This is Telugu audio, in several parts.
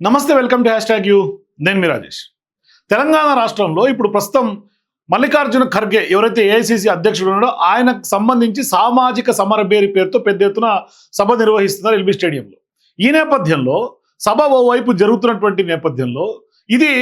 Namaste welcome to hashtag U. నేను మీ రాజేష్. తెలంగాణ రాష్ట్రంలో ఇప్పుడు ప్రస్తుతం మల్లికార్జున ఖర్గే ఎవరైతే ఏఐసిసి అధ్యక్షుడు ఉన్నాడో ఆయనకు సంబంధించి సామాజిక సమరభేరి పేరుతో పెద్ద ఎత్తున సభ నిర్వహిస్తున్నారు ఎల్బీ స్టేడియంలో. ఈ నేపథ్యంలో సభ ఓవైపు జరుగుతున్నటువంటి నేపథ్యంలో ఇది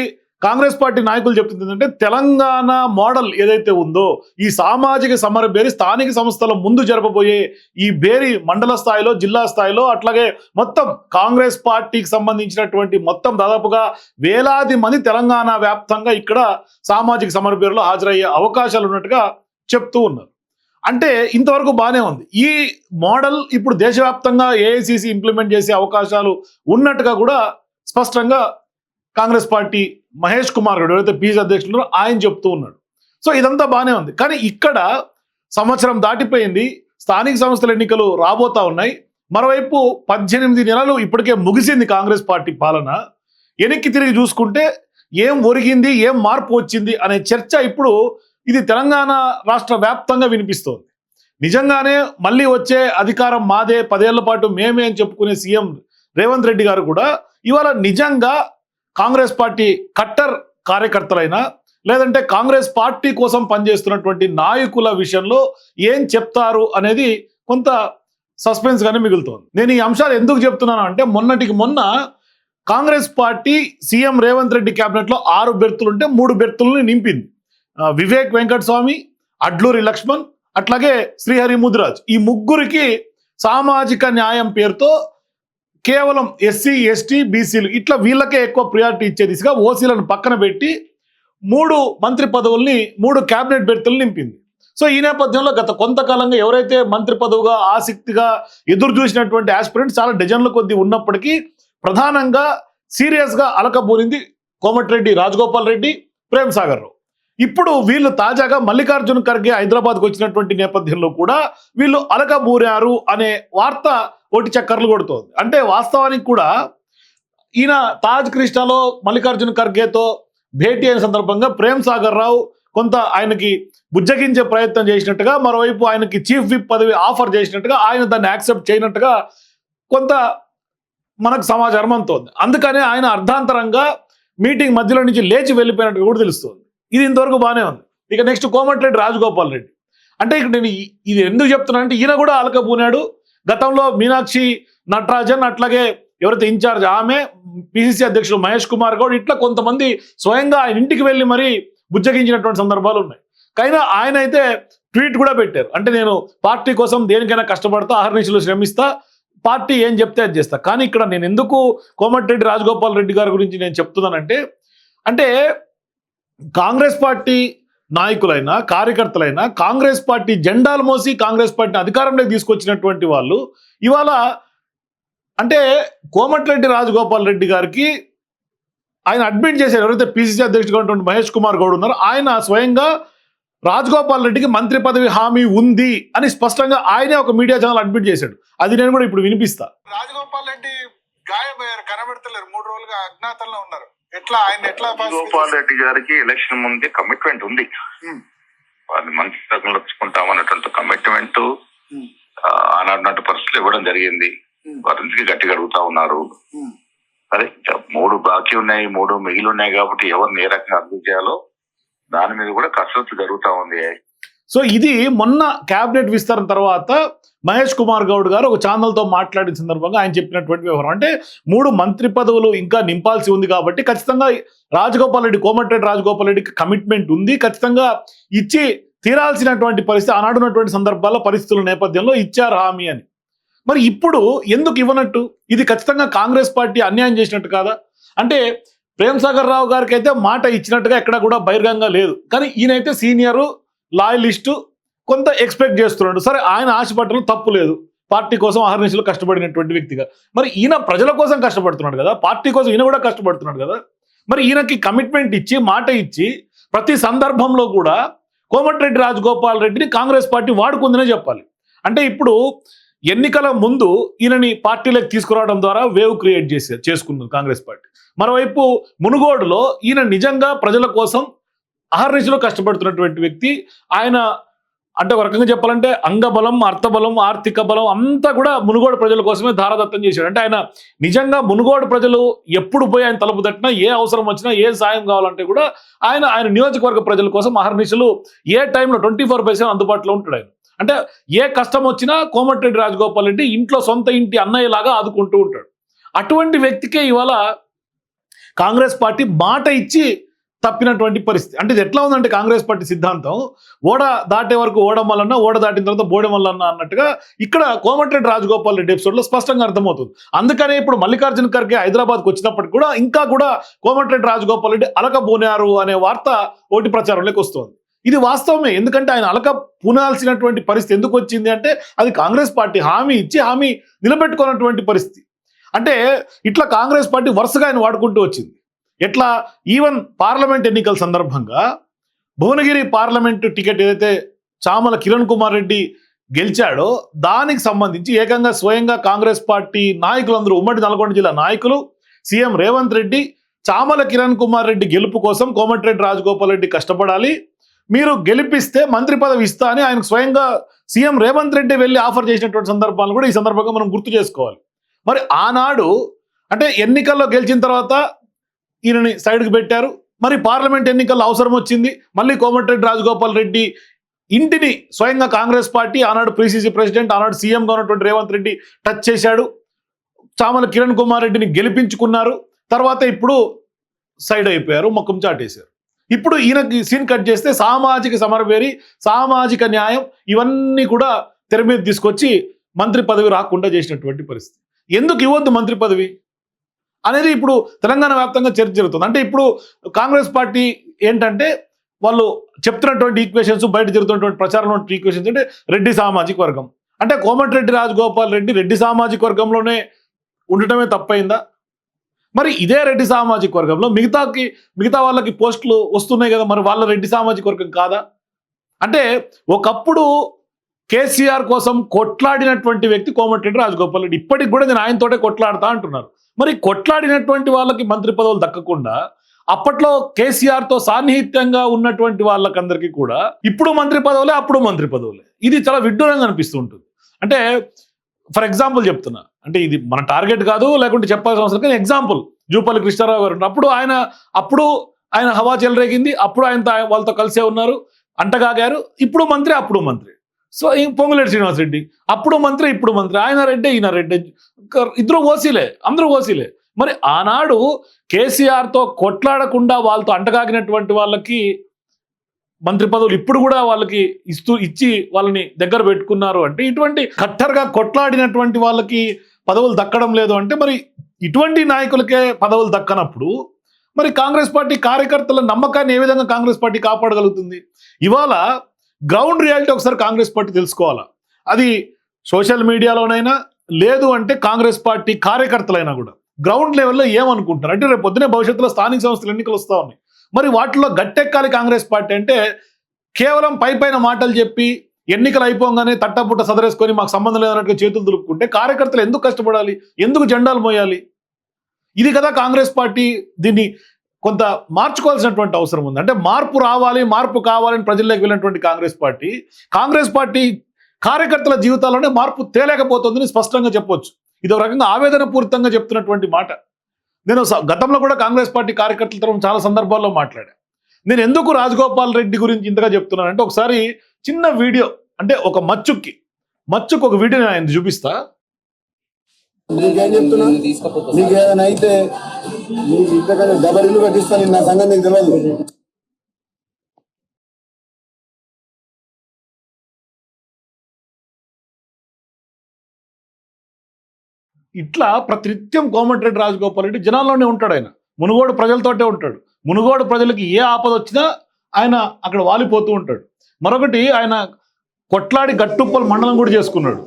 కాంగ్రెస్ పార్టీ నాయకులు చెప్తుంది ఏంటంటే తెలంగాణ మోడల్ ఏదైతే ఉందో ఈ సామాజిక సమర బేరి స్థానిక సంస్థల ముందు జరపబోయే ఈ బేరి మండల స్థాయిలో జిల్లా స్థాయిలో అట్లాగే మొత్తం కాంగ్రెస్ పార్టీకి సంబంధించినటువంటి మొత్తం దాదాపుగా వేలాది మంది తెలంగాణ వ్యాప్తంగా ఇక్కడ సామాజిక సమర బేరులో హాజరయ్యే అవకాశాలు ఉన్నట్టుగా చెప్తూ ఉన్నారు. అంటే ఇంతవరకు బాగానే ఉంది. ఈ మోడల్ ఇప్పుడు దేశవ్యాప్తంగా ఏఐసిసి ఇంప్లిమెంట్ చేసే అవకాశాలు ఉన్నట్టుగా కూడా స్పష్టంగా కాంగ్రెస్ పార్టీ మహేష్ కుమార్ గౌడ్ ఎవరైతే పీసీ అధ్యక్షులు ఆయన చెప్తూ ఉన్నాడు. సో ఇదంతా బాగానే ఉంది. కానీ ఇక్కడ సంవత్సరం దాటిపోయింది. స్థానిక సంస్థల ఎన్నికలు రాబోతా ఉన్నాయి. మరోవైపు పద్దెనిమిది నెలలు ఇప్పటికే ముగిసింది కాంగ్రెస్ పార్టీ పాలన. వెనక్కి తిరిగి చూసుకుంటే ఏం ఒరిగింది ఏం మార్పు వచ్చింది అనే చర్చ ఇప్పుడు ఇది తెలంగాణ రాష్ట్ర వ్యాప్తంగా వినిపిస్తోంది. నిజంగానే మళ్ళీ వచ్చే అధికారం మాదే. పదేళ్ళ పాటు మేమే అని చెప్పుకునే సీఎం రేవంత్ రెడ్డి గారు కూడా ఇవాళ నిజంగా కాంగ్రెస్ పార్టీ కట్టర్ కార్యకర్తలైనా లేదంటే కాంగ్రెస్ పార్టీ కోసం పనిచేస్తున్నటువంటి నాయకుల విషయంలో ఏం చెప్తారు అనేది కొంత సస్పెన్స్ గానే మిగులుతోంది. నేను ఈ అంశాలు ఎందుకు చెప్తున్నాను అంటే మొన్నటికి మొన్న Congress party CM Revanth Reddy క్యాబినెట్లో లో ఆరు బెర్తులుంటే మూడు బెర్తులను నింపింది. వివేక్ వెంకటస్వామి అడ్లూరి లక్ష్మణ్ అట్లాగే శ్రీహరి ముదిరాజ్. ఈ ముగ్గురికి సామాజిక న్యాయం పేరుతో కేవలం ఎస్సీ ఎస్టీ బీసీలు ఇట్లా వీళ్ళకే ఎక్కువ ప్రియారిటీ ఇచ్చే దిశగా ఓసీలను పక్కన పెట్టి మూడు మంత్రి పదవుల్ని మూడు క్యాబినెట్ బెర్తులు నింపింది. సో ఈ నేపథ్యంలో గత కొంతకాలంగా ఎవరైతే మంత్రి పదవుగా ఆసక్తిగా ఎదురు చూసినటువంటి ఆస్పిరెంట్స్ చాలా డజన్ల కొద్దీ ఉన్నప్పటికీ ప్రధానంగా సీరియస్గా అలకబూరింది కోమటిరెడ్డి రాజగోపాల్ రెడ్డి ప్రేమ్ సాగర్ రావు. ఇప్పుడు వీళ్ళు తాజాగా మల్లికార్జున ఖర్గే హైదరాబాద్కు వచ్చినటువంటి నేపథ్యంలో కూడా వీళ్ళు అలకబూరారు అనే వార్త కోటి చక్కర్లు కొడుతోంది. అంటే వాస్తవానికి కూడా ఈయన తాజ్ కృష్ణలో మల్లికార్జున ఖర్గేతో భేటీ అయిన సందర్భంగా ప్రేమ్ సాగర్ రావు కొంత ఆయనకి బుజ్జగించే ప్రయత్నం చేసినట్టుగా మరోవైపు ఆయనకి చీఫ్ విప్ పదవి ఆఫర్ చేసినట్టుగా ఆయన దాన్ని యాక్సెప్ట్ చేయనట్టుగా కొంత మనకు సమాచారం అంతోంది అందుకనే ఆయన అర్ధాంతరంగా మీటింగ్ మధ్యలో నుంచి లేచి వెళ్ళిపోయినట్టుగా కూడా తెలుస్తుంది. ఇది ఇంతవరకు బాగానే ఉంది. ఇక నెక్స్ట్ కోమటిరెడ్డి రాజగోపాల్ రెడ్డి. అంటే ఇక్కడ నేను ఇది ఎందుకు చెప్తున్నా అంటే ఈయన కూడా అలకపోయినాడు గతంలో మీనాక్షి నటరాజన్ అట్లాగే ఎవరైతే ఇన్ఛార్జ్ ఆమె పిసిసి అధ్యక్షుడు మహేష్ కుమార్ గౌడ్ ఇట్లా కొంతమంది స్వయంగా ఆయన ఇంటికి వెళ్ళి మరీ బుజ్జగించినటువంటి సందర్భాలు ఉన్నాయి. కైనా ఆయన అయితే ట్వీట్ కూడా పెట్టారు. అంటే నేను పార్టీ కోసం దేనికైనా కష్టపడతా అహర్నిశలు శ్రమిస్తా పార్టీ ఏం చెప్తే అది చేస్తా. కానీ ఇక్కడ నేను ఎందుకు కోమటిరెడ్డి రాజగోపాల్ రెడ్డి గారి గురించి నేను చెప్తున్నానంటే అంటే కాంగ్రెస్ పార్టీ నాయకులైనా కార్యకర్తలైనా కాంగ్రెస్ పార్టీ జెండాలు మోసి కాంగ్రెస్ పార్టీని అధికారంలోకి తీసుకొచ్చినటువంటి వాళ్ళు ఇవాళ అంటే కోమటిరెడ్డి రాజగోపాల్ రెడ్డి గారికి ఆయన అడ్మిట్ చేశారు. ఎవరైతే పిసిసి అధ్యక్షుడుగా ఉన్నటువంటి మహేష్ కుమార్ గౌడ్ ఉన్నారో ఆయన స్వయంగా రాజగోపాల్ రెడ్డికి మంత్రి పదవి హామీ ఉంది అని స్పష్టంగా ఆయనే ఒక మీడియా ఛానల్ అడ్మిట్ చేశాడు. అది నేను కూడా ఇప్పుడు వినిపిస్తా. రాజగోపాల్ రెడ్డి గాయపోయారు కనబెడతలేరు మూడు రోజులుగా అజ్ఞాతంలో ఉన్నారు ఎట్లా ఆయన ఎట్లా గోపాల్ రెడ్డి గారికి ఎలక్షన్ ముందే కమిట్మెంట్ ఉంది. వాళ్ళు మంచి రకంలో వచ్చుకుంటామన్నటువంటి కమిట్మెంట్. ఆనాటి పరిస్థితులు ఇవ్వడం జరిగింది. వారికి గట్టిగా అడుగుతా ఉన్నారు. సరే మూడు బాకీ ఉన్నాయి మూడు మిగిలి ఉన్నాయి కాబట్టి ఎవరిని ఏ రకంగా అభివృద్ధి చేయాలో దాని మీద కూడా కసరత్తు జరుగుతా ఉంది సో ఇది మొన్న క్యాబినెట్ విస్తరణ తర్వాత మహేష్ కుమార్ గౌడ్ గారు ఒక ఛానల్తో మాట్లాడిన సందర్భంగా ఆయన చెప్పినటువంటి వ్యవహారం. అంటే మూడు మంత్రి పదవులు ఇంకా నింపాల్సి ఉంది కాబట్టి ఖచ్చితంగా రాజగోపాల్ రెడ్డి కోమటిరెడ్డి రాజగోపాల్ రెడ్డికి కమిట్మెంట్ ఉంది. ఖచ్చితంగా ఇచ్చి తీరాల్సినటువంటి పరిస్థితి ఆనాడు ఉన్నటువంటి సందర్భాల్లో పరిస్థితుల నేపథ్యంలో ఇచ్చారు హామీ అని. మరి ఇప్పుడు ఎందుకు ఇవ్వనట్టు? ఇది ఖచ్చితంగా కాంగ్రెస్ పార్టీ అన్యాయం చేసినట్టు కాదా? అంటే ప్రేమ్ సాగర్ రావు గారికి అయితే మాట ఇచ్చినట్టుగా ఎక్కడ కూడా బహిర్గంగా లేదు. కానీ ఈయనైతే సీనియరు లాయలిస్టు కొంత ఎక్స్పెక్ట్ చేస్తున్నాడు. సరే ఆయన ఆశపట్టడం తప్పు లేదు. పార్టీ కోసం అహర్నిశలు కష్టపడినటువంటి వ్యక్తిగా. మరి ఈయన ప్రజల కోసం కష్టపడుతున్నాడు కదా? పార్టీ కోసం ఈయన కూడా కష్టపడుతున్నాడు కదా? మరి ఈయనకి కమిట్మెంట్ ఇచ్చి మాట ఇచ్చి ప్రతి సందర్భంలో కూడా కోమటిరెడ్డి రాజగోపాల్ రెడ్డిని కాంగ్రెస్ పార్టీ వాడుకుందనే చెప్పాలి. అంటే ఇప్పుడు ఎన్నికల ముందు ఈయనని పార్టీలోకి తీసుకురావడం ద్వారా వేవ్ క్రియేట్ చేసే చేసుకుంది కాంగ్రెస్ పార్టీ. మరోవైపు మునుగోడులో ఈయన నిజంగా ప్రజల కోసం అహర్నిశలో కష్టపడుతున్నటువంటి వ్యక్తి ఆయన అంటే ఒక రకంగా చెప్పాలంటే అంగబలం అర్థబలం ఆర్థిక బలం అంతా కూడా మునుగోడు ప్రజల కోసమే ధారాదత్తం చేశాడు. అంటే ఆయన నిజంగా మునుగోడు ప్రజలు ఎప్పుడు పోయి ఆయన తలుపు తట్టినా ఏ అవసరం వచ్చినా ఏ సాయం కావాలంటే కూడా ఆయన ఆయన నియోజకవర్గ ప్రజల కోసం అహర్నిశలు ఏ టైంలో ట్వంటీ ఫోర్ బై అందుబాటులో ఉంటాడు ఆయన. అంటే ఏ కష్టం వచ్చినా కోమటిరెడ్డి రాజగోపాల్ రెడ్డి ఇంట్లో సొంత ఇంటి అన్నయ్యలాగా ఆదుకుంటూ ఉంటాడు. అటువంటి వ్యక్తికే ఇవాళ కాంగ్రెస్ పార్టీ మాట ఇచ్చి తప్పినటువంటి పరిస్థితి. అంటే ఇది ఎట్లా ఉందంటే కాంగ్రెస్ పార్టీ సిద్ధాంతం ఓడ దాటే వరకు ఓడమల్లన్న ఓడ దాటిన తర్వాత బోడమల్లన్నా అన్నట్టుగా ఇక్కడ కోమటిరెడ్డి రాజగోపాల్ రెడ్డి ఎపిసోడ్లో స్పష్టంగా అర్థమవుతుంది. అందుకనే ఇప్పుడు మల్లికార్జున ఖర్గే హైదరాబాద్కి వచ్చినప్పటికి కూడా ఇంకా కూడా కోమటిరెడ్డి రాజగోపాల్ రెడ్డి అలకబోనారు అనే వార్త ఓటి ప్రచారంలోకి వస్తుంది. ఇది వాస్తవమే. ఎందుకంటే ఆయన అలక పునాల్సినటువంటి పరిస్థితి ఎందుకు వచ్చింది అంటే అది కాంగ్రెస్ పార్టీ హామీ ఇచ్చి హామీ నిలబెట్టుకున్నటువంటి పరిస్థితి. అంటే ఇట్లా కాంగ్రెస్ పార్టీ వరుసగా ఆయన వాడుకుంటూ వచ్చింది. ఎట్లా ఈవెన్ పార్లమెంట్ ఎన్నికల సందర్భంగా భువనగిరి పార్లమెంటు టికెట్ ఏదైతే చామల కిరణ్ కుమార్ రెడ్డి గెలిచాడో దానికి సంబంధించి ఏకంగా స్వయంగా కాంగ్రెస్ పార్టీ నాయకులందరూ ఉమ్మడి నల్గొండ జిల్లా నాయకులు సీఎం రేవంత్ రెడ్డి చామల కిరణ్ కుమార్ రెడ్డి గెలుపు కోసం కోమటిరెడ్డి రాజగోపాల్ రెడ్డి కష్టపడాలి. మీరు గెలిపిస్తే మంత్రి పదవి ఇస్తా అని ఆయనకు స్వయంగా సీఎం రేవంత్ రెడ్డి వెళ్ళి ఆఫర్ చేసినటువంటి సందర్భాలను కూడా ఈ సందర్భంగా మనం గుర్తు చేసుకోవాలి. మరి ఆనాడు అంటే ఎన్నికల్లో గెలిచిన తర్వాత ఈయనని సైడ్కి పెట్టారు. మరి పార్లమెంట్ ఎన్నికల్లో అవసరం వచ్చింది. మళ్ళీ కోమటిరెడ్డి రాజగోపాల్ రెడ్డి ఇంటిని స్వయంగా కాంగ్రెస్ పార్టీ ఆనాడు పిసిసి ప్రెసిడెంట్ ఆనాడు సీఎంగా ఉన్నటువంటి రేవంత్ రెడ్డి టచ్ చేశాడు. చామల కిరణ్ కుమార్ రెడ్డిని గెలిపించుకున్నారు. తర్వాత ఇప్పుడు సైడ్ అయిపోయారు ముఖం చాటేశారు. ఇప్పుడు ఈయనకి సీన్ కట్ చేస్తే సామాజిక సమరవేరి సామాజిక న్యాయం ఇవన్నీ కూడా తెర మీద తీసుకొచ్చి మంత్రి పదవి రాకుండా చేసినటువంటి పరిస్థితి. ఎందుకు ఇవ్వద్దు మంత్రి పదవి? అనేది ఇప్పుడు తెలంగాణ వ్యాప్తంగా చర్చ జరుగుతుంది. అంటే ఇప్పుడు కాంగ్రెస్ పార్టీ ఏంటంటే వాళ్ళు చెప్తున్నటువంటి ఈక్వేషన్స్ బయట జరుగుతున్నటువంటి ప్రచారంలో ఈక్వేషన్స్ అంటే రెడ్డి సామాజిక వర్గం. అంటే కోమటిరెడ్డి రాజగోపాల్ రెడ్డి రెడ్డి సామాజిక వర్గంలోనే ఉండటమే తప్పైందా? మరి ఇదే రెడ్డి సామాజిక వర్గంలో మిగతాకి మిగతా వాళ్ళకి పోస్టులు వస్తున్నాయి కదా మరి వాళ్ళ రెడ్డి సామాజిక వర్గం కాదా? అంటే ఒకప్పుడు కేసీఆర్ కోసం కొట్లాడినటువంటి వ్యక్తి కోమటిరెడ్డి రాజగోపాల్ రెడ్డి. ఇప్పటికి కూడా నేను ఆయనతోటే కొట్లాడతా అంటున్నారు. మరి కొట్లాడినటువంటి వాళ్ళకి మంత్రి పదవులు దక్కకుండా అప్పట్లో కేసీఆర్తో సాన్నిహిత్యంగా ఉన్నటువంటి వాళ్ళకందరికీ కూడా ఇప్పుడు మంత్రి పదవులే అప్పుడు మంత్రి పదవులే. ఇది చాలా విడ్డూరంగా అనిపిస్తూ ఉంటుంది. అంటే ఫర్ ఎగ్జాంపుల్ చెప్తున్నా. అంటే ఇది మన టార్గెట్ కాదు లేకుంటే చెప్పాల్సిన అవసరం కానీ ఎగ్జాంపుల్ జూపల్లి కృష్ణారావు గారు అప్పుడు ఆయన అప్పుడు ఆయన హవా చెలరేగింది అప్పుడు ఆయన వాళ్ళతో కలిసే ఉన్నారు అంటగాగారు. ఇప్పుడు మంత్రి అప్పుడు మంత్రి. సో ఈ పొంగులేటి శ్రీనివాసరెడ్డి అప్పుడు మంత్రి ఇప్పుడు మంత్రి. ఆయన రెడ్డి ఈయన రెడ్డి. ఇద్దరు ఓసీలే అందరూ ఓసీలే. మరి ఆనాడు కేసీఆర్తో కొట్లాడకుండా వాళ్ళతో అంటగాగినటువంటి వాళ్ళకి మంత్రి పదవులు ఇప్పుడు కూడా వాళ్ళకి ఇస్తూ ఇచ్చి వాళ్ళని దగ్గర పెట్టుకున్నారు అంటే ఇటువంటి కట్టర్గా కొట్లాడినటువంటి వాళ్ళకి పదవులు దక్కడం లేదు అంటే మరి ఇటువంటి నాయకులకే పదవులు దక్కనప్పుడు మరి కాంగ్రెస్ పార్టీ కార్యకర్తల నమ్మకాన్ని ఏ విధంగా కాంగ్రెస్ పార్టీ కాపాడగలుగుతుంది? ఇవాళ గ్రౌండ్ రియాలిటీ ఒకసారి కాంగ్రెస్ పార్టీ తెలుసుకోవాలా? అది సోషల్ మీడియాలోనైనా లేదు అంటే కాంగ్రెస్ పార్టీ కార్యకర్తలైనా కూడా. గ్రౌండ్ లెవెల్లో ఏమనుకుంటారు అంటే రేపు పొద్దునే భవిష్యత్తులో స్థానిక సంస్థలు ఎన్నికలు వస్తూ ఉన్నాయి. మరి వాటిలో గట్టెక్కాలి కాంగ్రెస్ పార్టీ అంటే కేవలం పై పైన మాటలు చెప్పి ఎన్నికలు అయిపోగానే తట్టపుట్ట సదరేసుకొని మాకు సంబంధం లేదన్నట్టుగా చేతులు దులుపుకుంటే కార్యకర్తలు ఎందుకు కష్టపడాలి? ఎందుకు జెండాలు మోయాలి? ఇది కదా కాంగ్రెస్ పార్టీ దీన్ని కొంత మార్చుకోవాల్సినటువంటి అవసరం ఉంది. అంటే మార్పు రావాలి మార్పు కావాలని ప్రజల్లోకి వెళ్ళినటువంటి కాంగ్రెస్ పార్టీ. కాంగ్రెస్ పార్టీ కార్యకర్తల జీవితాల్లోనే మార్పు తేలేకపోతుందని స్పష్టంగా చెప్పొచ్చు. ఇది ఒక రకంగా ఆవేదన పూరితంగా చెప్తున్నటువంటి మాట. నేను స- గతంలో కూడా కాంగ్రెస్ పార్టీ కార్యకర్తల తరఫున చాలా సందర్భాల్లో మాట్లాడాను నేను ఎందుకు రాజగోపాల్ రెడ్డి గురించి ఇంతగా చెప్తున్నానంటే ఒకసారి చిన్న వీడియో అంటే ఒక మచ్చుకి మచ్చుకు ఒక వీడియో నేను ఆయన చూపిస్తా. నీకేం చెప్తున్నా? నీకు ఏదైనా అయితే నీకు ఇంతకన్నా డబల్ ఇల్లు కట్టిస్తాను నా సంగతి నీకు తెలియదు ఇట్లా ప్రతినిత్యం కోమటిరెడ్డి రాజగోపాల్ రెడ్డి జనాల్లోనే ఉంటాడు ఆయన. మునుగోడు ప్రజలతోటే ఉంటాడు. మునుగోడు ప్రజలకి ఏ ఆపద వచ్చినా ఆయన అక్కడ వాలిపోతూ ఉంటాడు. మరొకటి ఆయన కొట్లాడి గట్టుప్పల్ మండలం కూడా చేసుకున్నాడు.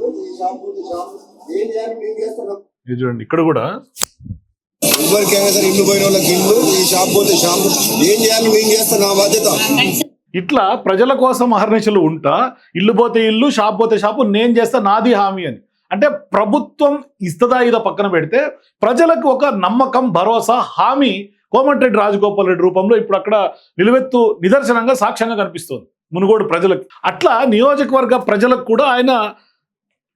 ఇది చూడండి ఇక్కడ కూడా సరే ఇల్లు పోయిన వాళ్ళకి ఇల్లు ఈ షాప్ పోతే షాప్ ఏం చేయాలి? మేము చేస్తాం నా బాధ్యత. ఇట్లా ప్రజల కోసం అహర్నిశలు ఉంటా ఇల్లు పోతే ఇల్లు షాప్ పోతే షాపు నేను చేస్తా నాది హామీ అని. అంటే ప్రభుత్వం ఇస్తదా ఇదో పక్కన పెడితే ప్రజలకు ఒక నమ్మకం భరోసా హామీ కోమటిరెడ్డి రాజగోపాల్ రెడ్డి రూపంలో ఇప్పుడు అక్కడ నిలువెత్తు నిదర్శనంగా సాక్ష్యంగా కనిపిస్తుంది. మునుగోడు ప్రజలకు. అట్లా నియోజకవర్గ ప్రజలకు కూడా ఆయన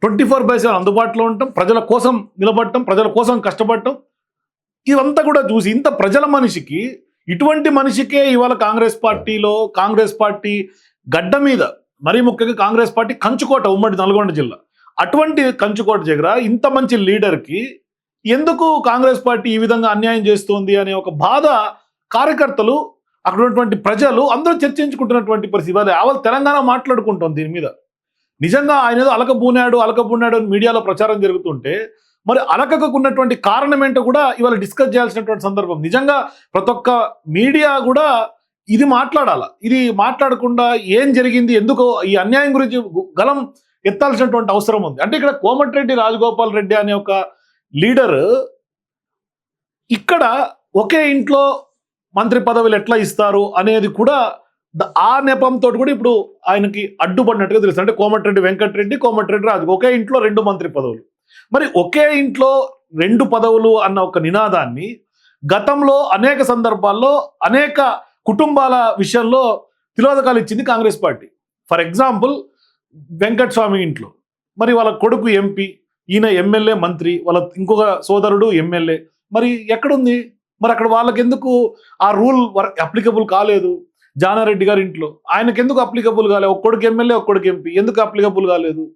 ట్వంటీ ఫోర్ బై సెవెన్ అందుబాటులో ఉండటం ప్రజల కోసం నిలబడటం ప్రజల కోసం కష్టపడటం ఇదంతా కూడా చూసి ఇంత ప్రజల మనిషికి ఇటువంటి మనిషికే ఇవాళ కాంగ్రెస్ పార్టీలో కాంగ్రెస్ పార్టీ గడ్డ మీద మరీ ముఖ్యంగా కాంగ్రెస్ పార్టీ కంచుకోట ఉమ్మడి నల్గొండ జిల్లా. అటువంటి కంచుకోట దగ్గర ఇంత మంచి లీడర్కి ఎందుకు కాంగ్రెస్ పార్టీ ఈ విధంగా అన్యాయం చేస్తోంది అనే ఒక బాధ కార్యకర్తలు అక్కడ ఉన్నటువంటి ప్రజలు అందరూ చర్చించుకుంటున్నటువంటి పరిస్థితి. ఇవాళ ఆవల తెలంగాణ మాట్లాడుకుంటాం దీని మీద. నిజంగా ఆయన ఏదో అలకబూనాడు అలకబూనాడు అని మీడియాలో ప్రచారం జరుగుతుంటే మరి అలకకున్నటువంటి కారణం ఏంటో కూడా ఇవాళ డిస్కస్ చేయాల్సినటువంటి సందర్భం. నిజంగా ప్రతి ఒక్క మీడియా కూడా ఇది మాట్లాడాల? ఇది మాట్లాడకుండా ఏం జరిగింది? ఎందుకు ఈ అన్యాయం గురించి గలం ఎత్తాల్సినటువంటి అవసరం ఉంది. అంటే ఇక్కడ కోమటిరెడ్డి రాజగోపాల్ రెడ్డి అనే ఒక లీడర్ ఇక్కడ ఒకే ఇంట్లో మంత్రి పదవులు ఎట్లా ఇస్తారు అనేది కూడా ఆ నెపంతో కూడా ఇప్పుడు ఆయనకి అడ్డుపడినట్టుగా తెలుసు. అంటే కోమటిరెడ్డి వెంకటరెడ్డి కోమటిరెడ్డి రాజు ఒకే ఇంట్లో రెండు మంత్రి పదవులు. మరి ఒకే ఇంట్లో రెండు పదవులు అన్న ఒక నినాదాన్ని గతంలో అనేక సందర్భాల్లో అనేక కుటుంబాల విషయంలో తిలోదకాలు ఇచ్చింది Congress party. For example Venkata Swamy ఇంట్లో. మరి వాళ్ళ కొడుకు ఎంపీ ఈయన ఎమ్మెల్యే మంత్రి వాళ్ళ ఇంకొక సోదరుడు ఎమ్మెల్యే. మరి ఎక్కడుంది? మరి అక్కడ వాళ్ళకి ఎందుకు ఆ రూల్ అప్లికబుల్ కాలేదు? జానారెడ్డి గారి ఇంట్లో. ఆయనకి ఎందుకు అప్లికబుల్ కాలేదు ఒక్కడికి ఎమ్మెల్యే ఒక్కడికి ఎంపీ. ఎందుకు అప్లికబుల్ కాలేదు?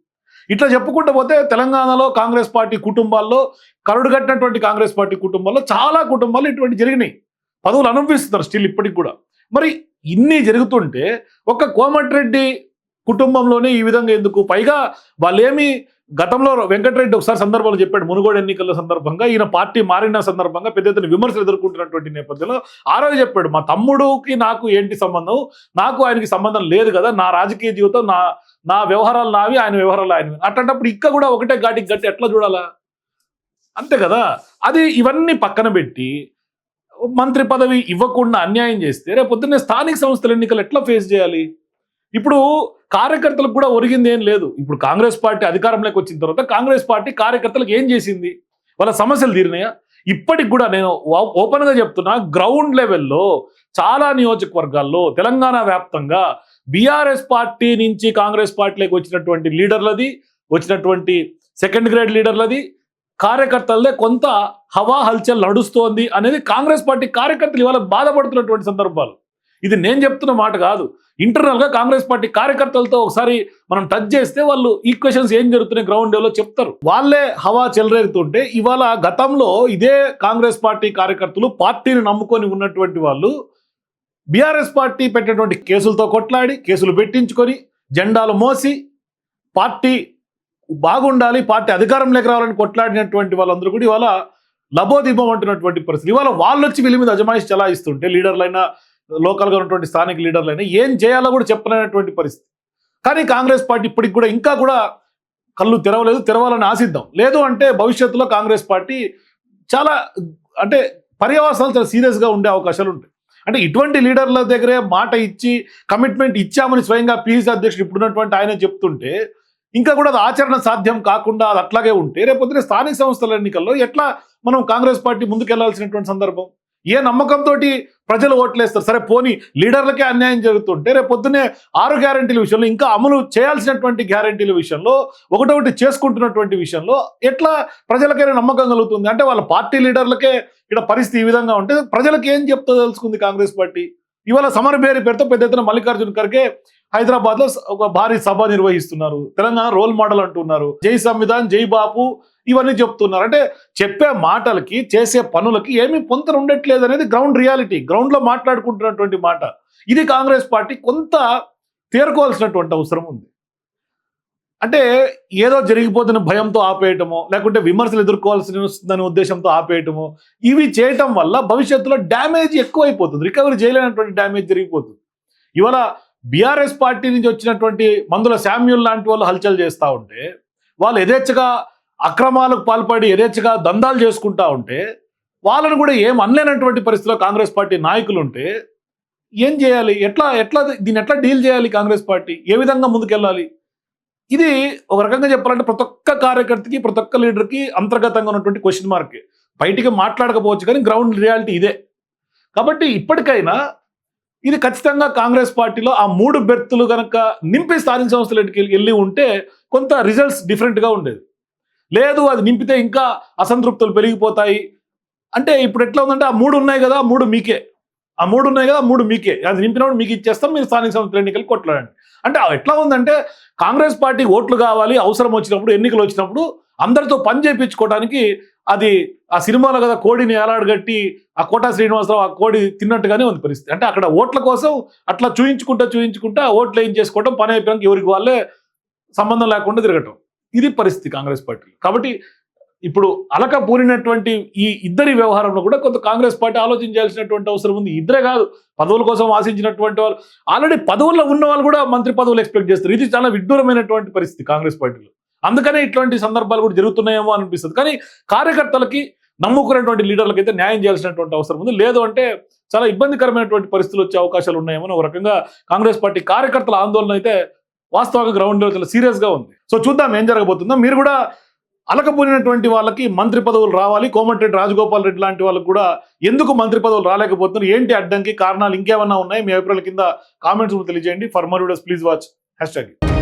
ఇట్లా చెప్పుకుంటూ పోతే తెలంగాణలో కాంగ్రెస్ పార్టీ కుటుంబాల్లో కరుడు కట్టినటువంటి కాంగ్రెస్ పార్టీ కుటుంబాల్లో చాలా కుటుంబాలు ఇటువంటి జరిగినాయి. పదవులు అనుభవిస్తున్నారు స్టిల్ ఇప్పటికి కూడా. మరి ఇన్ని జరుగుతుంటే ఒక కోమటిరెడ్డి కుటుంబంలోనే ఈ విధంగా ఎందుకు? పైగా వాళ్ళేమి గతంలో వెంకటరెడ్డి ఒకసారి సందర్భంలో చెప్పాడు మునుగోడు ఎన్నికల సందర్భంగా ఈయన పార్టీ మారిన సందర్భంగా పెద్ద ఎత్తున విమర్శలు ఎదుర్కొంటున్నటువంటి నేపథ్యంలో ఆ రోజు చెప్పాడు మా తమ్ముడుకి నాకు ఏంటి సంబంధం? నాకు ఆయనకి సంబంధం లేదు కదా నా రాజకీయ జీవితం నా నా వ్యవహారాలు నావి ఆయన వ్యవహారాలు ఆయన అట్లాంటప్పుడు ఇక్కడ కూడా ఒకటే గాటికి గట్టి ఎట్లా చూడాలా? అంతే కదా? అది ఇవన్నీ పక్కన పెట్టి మంత్రి పదవి ఇవ్వకుండా అన్యాయం చేస్తే రేపు పొద్దున్నే స్థానిక సంస్థల ఎన్నికలు ఎట్లా ఫేస్ చేయాలి? ఇప్పుడు కార్యకర్తలకు కూడా ఒరిగింది ఏం లేదు. ఇప్పుడు కాంగ్రెస్ పార్టీ అధికారంలోకి వచ్చిన తర్వాత కాంగ్రెస్ పార్టీ కార్యకర్తలకు ఏం చేసింది? వాళ్ళ సమస్యలు తీరినాయా? ఇప్పటికి కూడా నేను ఓ- ఓపెన్గా చెప్తున్నా గ్రౌండ్ లెవెల్లో చాలా నియోజకవర్గాల్లో తెలంగాణ వ్యాప్తంగా బీఆర్ఎస్ పార్టీ నుంచి కాంగ్రెస్ పార్టీలోకి వచ్చినటువంటి లీడర్లది వచ్చినటువంటి సెకండ్ గ్రేడ్ లీడర్లది కార్యకర్తలదే కొంత హవా హల్చల్ నడుస్తోంది అనేది కాంగ్రెస్ పార్టీ కార్యకర్తలు ఇవాళ బాధపడుతున్నటువంటి సందర్భాలు. ఇది నేను చెప్తున్న మాట కాదు. ఇంటర్నల్గా కాంగ్రెస్ పార్టీ కార్యకర్తలతో ఒకసారి మనం టచ్ చేస్తే వాళ్ళు ఈక్వెషన్స్ ఏం జరుగుతున్నాయి గ్రౌండ్ లెవెల్లో చెప్తారు. వాళ్ళే హవా చెలరేగుతుంటే ఇవాళ గతంలో ఇదే కాంగ్రెస్ పార్టీ కార్యకర్తలు పార్టీని నమ్ముకొని ఉన్నటువంటి వాళ్ళు బీఆర్ఎస్ పార్టీ పెట్టినటువంటి కేసులతో కొట్లాడి కేసులు పెట్టించుకొని జెండాలు మోసి పార్టీ బాగుండాలి పార్టీ అధికారంలోకి రావాలని కొట్లాడినటువంటి వాళ్ళందరూ కూడా ఇవాళ లబోదీపం అంటున్నటువంటి పరిస్థితి. ఇవాళ వాళ్ళు వచ్చి వీళ్ళ మీద అజమాయిషి చలాయిస్తుంటే లీడర్లైనా లోకల్గా ఉన్నటువంటి స్థానిక లీడర్లైనా ఏం చేయాలో కూడా చెప్పలేనటువంటి పరిస్థితి. కానీ కాంగ్రెస్ పార్టీ ఇప్పటికి కూడా ఇంకా కూడా కళ్ళు తెరవలేదు తెరవాలని ఆశిద్దాం. లేదు అంటే భవిష్యత్తులో కాంగ్రెస్ పార్టీ చాలా అంటే పర్యవసాలు చాలా సీరియస్గా ఉండే అవకాశాలు ఉంటాయి. అంటే ఇటువంటి లీడర్ల దగ్గరే మాట ఇచ్చి కమిట్మెంట్ ఇచ్చామని స్వయంగా పీసీసీ అధ్యక్షుడు ఇప్పుడున్నటువంటి ఆయన చెప్తుంటే ఇంకా కూడా అది ఆచరణ సాధ్యం కాకుండా అది అట్లాగే ఉంటే రేపొద్దున స్థానిక సంస్థల ఎన్నికల్లో ఎట్లా మనం కాంగ్రెస్ పార్టీ ముందుకెళ్ళాల్సినటువంటి సందర్భం? ఏ నమ్మకంతో ప్రజలు ఓట్లేస్తారు? సరే పోనీ లీడర్లకే అన్యాయం జరుగుతుంటే రేపు పొద్దునే ఆరు గ్యారంటీల విషయంలో ఇంకా అమలు చేయాల్సినటువంటి గ్యారంటీల విషయంలో ఒకటొకటి చేసుకుంటున్నటువంటి విషయంలో ఎట్లా ప్రజలకైనా నమ్మకం కలుగుతుంది? అంటే వాళ్ళ పార్టీ లీడర్లకే ఇక్కడ పరిస్థితి ఈ విధంగా ఉంటే ప్రజలకు ఏం చెప్తా తెలుసుకుంది కాంగ్రెస్ పార్టీ? ఇవాళ సమరభేరి పేరుతో పెద్ద ఎత్తున మల్లికార్జున ఖర్గే హైదరాబాద్లో ఒక భారీ సభ నిర్వహిస్తున్నారు. తెలంగాణ రోల్ మోడల్ అంటున్నారు. జై సంవిధాన్ జై బాపు ఇవన్నీ చెప్తున్నారు. అంటే చెప్పే మాటలకి చేసే పనులకి ఏమీ పొంతన ఉండట్లేదు అనేది గ్రౌండ్ రియాలిటీ గ్రౌండ్లో మాట్లాడుకుంటున్నటువంటి మాట. ఇది కాంగ్రెస్ పార్టీ కొంత తేరుకోవాల్సినటువంటి అవసరం ఉంది. అంటే ఏదో జరిగిపోతున్న భయంతో ఆపేయటమో లేకుంటే విమర్శలు ఎదుర్కోవాల్సి వస్తుందనే ఉద్దేశంతో ఆపేయటమో ఇవి చేయటం వల్ల భవిష్యత్తులో డ్యామేజ్ ఎక్కువైపోతుంది. రికవరీ చేయలేనటువంటి డ్యామేజ్ జరిగిపోతుంది. ఇవాళ బీఆర్ఎస్ పార్టీ నుంచి వచ్చినటువంటి మందుల శామ్యుల్ లాంటి వాళ్ళు హల్చల్ చేస్తూ ఉంటే వాళ్ళు యథేచ్ఛగా అక్రమాలకు పాల్పడి యథేచ్ఛగా దందాలు చేసుకుంటా ఉంటే వాళ్ళని కూడా ఏం అనలేనటువంటి పరిస్థితిలో కాంగ్రెస్ పార్టీ నాయకులు ఉంటే ఏం చేయాలి? ఎట్లా ఎట్లా దీన్ని ఎట్లా డీల్ చేయాలి కాంగ్రెస్ పార్టీ? ఏ విధంగా ముందుకెళ్ళాలి? ఇది ఒక రకంగా చెప్పాలంటే ప్రతి ఒక్క కార్యకర్తకి ప్రతి ఒక్క లీడర్కి అంతర్గతంగా ఉన్నటువంటి క్వశ్చన్ మార్క్ బయటికి మాట్లాడకపోవచ్చు కానీ గ్రౌండ్ రియాలిటీ ఇదే. కాబట్టి ఇప్పటికైనా ఇది ఖచ్చితంగా కాంగ్రెస్ పార్టీలో ఆ మూడు బెర్తులు కనుక నింపి స్థానిక సంస్థలకి వెళ్ళి ఉంటే కొంత రిజల్ట్స్ డిఫరెంట్గా ఉండేది. లేదు అది నింపితే ఇంకా అసంతృప్తులు పెరిగిపోతాయి. అంటే ఇప్పుడు ఎట్లా ఉందంటే ఆ మూడు ఉన్నాయి కదా మూడు మీకే. ఆ మూడు ఉన్నాయి కదా మూడు మీకే. అది నింపినప్పుడు మీకు ఇచ్చేస్తాం మీరు స్థానిక సంస్థల ఎన్నికలు కొట్లాడండి. అంటే ఎట్లా ఉందంటే కాంగ్రెస్ పార్టీ ఓట్లు కావాలి అవసరం వచ్చినప్పుడు ఎన్నికలు వచ్చినప్పుడు అందరితో పని చేయించుకోవడానికి అది ఆ సినిమాలో కదా కోడిని ఏలాడగట్టి ఆ కోటా శ్రీనివాసరావు ఆ కోడి తిన్నట్టుగానే ఉంది పరిస్థితి. అంటే అక్కడ ఓట్ల కోసం అట్లా చూయించుకుంటా చూయించుకుంటా ఓట్లు ఏం చేసుకోవడం పని అయిపోయాక ఎవరికి వాళ్ళే సంబంధం లేకుండా తిరగటం. ఇది పరిస్థితి కాంగ్రెస్ పార్టీ కాబట్టి ఇప్పుడు అలక పూరినటువంటి ఈ ఇద్దరి వ్యవహారంలో కూడా కొంత కాంగ్రెస్ పార్టీ ఆలోచించాల్సినటువంటి అవసరం ఉంది. ఇద్దరే కాదు పదవుల కోసం ఆశించినటువంటి వాళ్ళు. ఆల్రెడీ పదవుల్లో ఉన్న వాళ్ళు కూడా మంత్రి పదవులు ఎక్స్పెక్ట్ చేస్తారు. ఇది చాలా విడ్డూరమైనటువంటి పరిస్థితి కాంగ్రెస్ పార్టీలో. అందుకనే ఇట్లాంటి సందర్భాలు కూడా జరుగుతున్నాయేమో అనిపిస్తుంది. కానీ కార్యకర్తలకి నమ్ముకున్నటువంటి లీడర్లకి అయితే న్యాయం చేయాల్సినటువంటి అవసరం ఉంది. లేదు అంటే చాలా ఇబ్బందికరమైనటువంటి పరిస్థితులు వచ్చే అవకాశాలు ఉన్నాయేమో ఒక రకంగా కాంగ్రెస్ పార్టీ కార్యకర్తల ఆందోళన అయితే వాస్తవంగా గ్రౌండ్ లెవెల్ చాలా సీరియస్గా ఉంది. సో చూద్దాం ఏం జరగబోతుందో. మీరు కూడా అలకపోయినటువంటి వాళ్ళకి మంత్రి పదవులు రావాలి. కోమటిరెడ్డి రాజగోపాల్ రెడ్డి లాంటి వాళ్ళకి కూడా ఎందుకు మంత్రి పదవులు రాలేకపోతున్నారు? ఏంటి అడ్డంకి? కారణాలు ఇంకేమన్నా ఉన్నాయి? మీ అభిప్రాయాల కింద కామెంట్స్ తెలియజేయండి. For more videos please watch hashtag